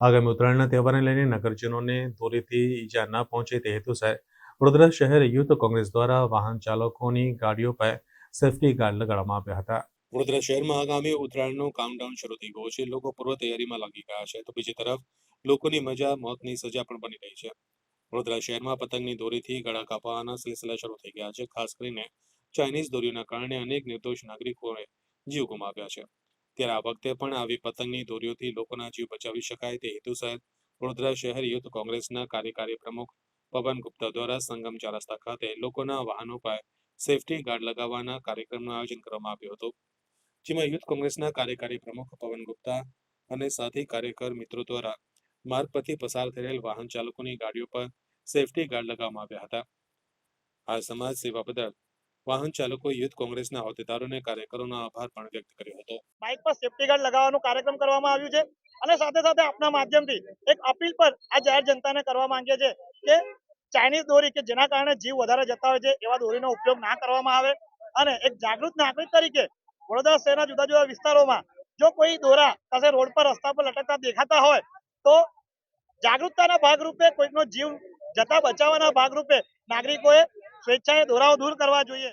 આગામી ઉત્તરાયણના તહેવારને લઈને નગરજનોને દોરીથી ઈજા ન પહોંચે તે હેતુસર વડોદરા શહેર યુથ કોંગ્રેસ દ્વારા વાહન ચાલકોની ગાડીઓ પર સેફટી ગાર્ડ લગાડવામાં આવ્યા હતા. વડોદરા શહેરમાં આગામી ઉત્તરાયણનો કાઉન્ટડાઉન શરૂ થઈ ગયું છે. લોકો પૂર્વ તૈયારીમાં લાગી ગયા છે. તો બીજી તરફ, લોકોની મજા, મોતની સજા પણ બની રહી છે. વડોદરા શહેરમાં પતંગની દોરીથી ગળા કાપવાના સિલસિલા શરૂ થઈ ગયા છે. ખાસ કરીને ચાઇનીઝ દોરીઓના કારણે અનેક નિર્દોષ નાગરિકોએ જીવ ગુમાવ્યા છે. ત્યારે આ વખતે પણ આવી પતંગની દોરીઓથી લોકોના જીવ બચાવી શકાય તે હેતુસર વડોદરા શહેર યુથ કોંગ્રેસના કાર્યકારી પ્રમુખ પવન ગુપ્તા દ્વારા સંગમ ચાર ખાતે લોકોના વાહનો પર સેફટી ગાર્ડ લગાવવાના કાર્યક્રમનું આયોજન કરવામાં આવ્યું હતું. જેમાં યુથ કોંગ્રેસના કાર્યકારી પ્રમુખ પવન ગુપ્તા અને સાથી કાર્યકર મિત્રો દ્વારા માર્ગ પરથી પસાર થયેલ વાહન ચાલકોની ગાડીઓ પર સેફટી ગાર્ડ લગાવવામાં આવ્યા હતા. આ સમાજ સેવા બદલ વાહન ચાલકો યુથ કોંગ્રેસના હોદ્દેદારો અને કાર્યકરોનો આભાર પણ વ્યક્ત કર્યો હતો. બાઇક પર સેફટી ગાર્ડ લગાવવાનો કાર્યક્રમ કરવામાં આવ્યું છે અને સાથે સાથે આપના માધ્યમથી એક અપીલ પર આ જાહેર જનતાને કરવા માંગીએ છે કે ચાઇનીઝ દોરી કે જેના કારણે જીવ વધારે જતા હોય છે એવા દોરીનો ઉપયોગ ના કરવામાં આવે અને એક જાગૃત નાગરિક તરીકે વડોદરા શહેરના જુદા જુદા વિસ્તારોમાં જો કોઈ દોરા કશે રોડ પર રસ્તા પર લટકતા દેખાતા હોય તો જાગૃતતાના ભાગરૂપે કોઈકનો જીવ જતા બચાવવાના ભાગરૂપે નાગરિકોએ સ્વેચ્છાએ દોરાઓ દૂર કરવા જોઈએ.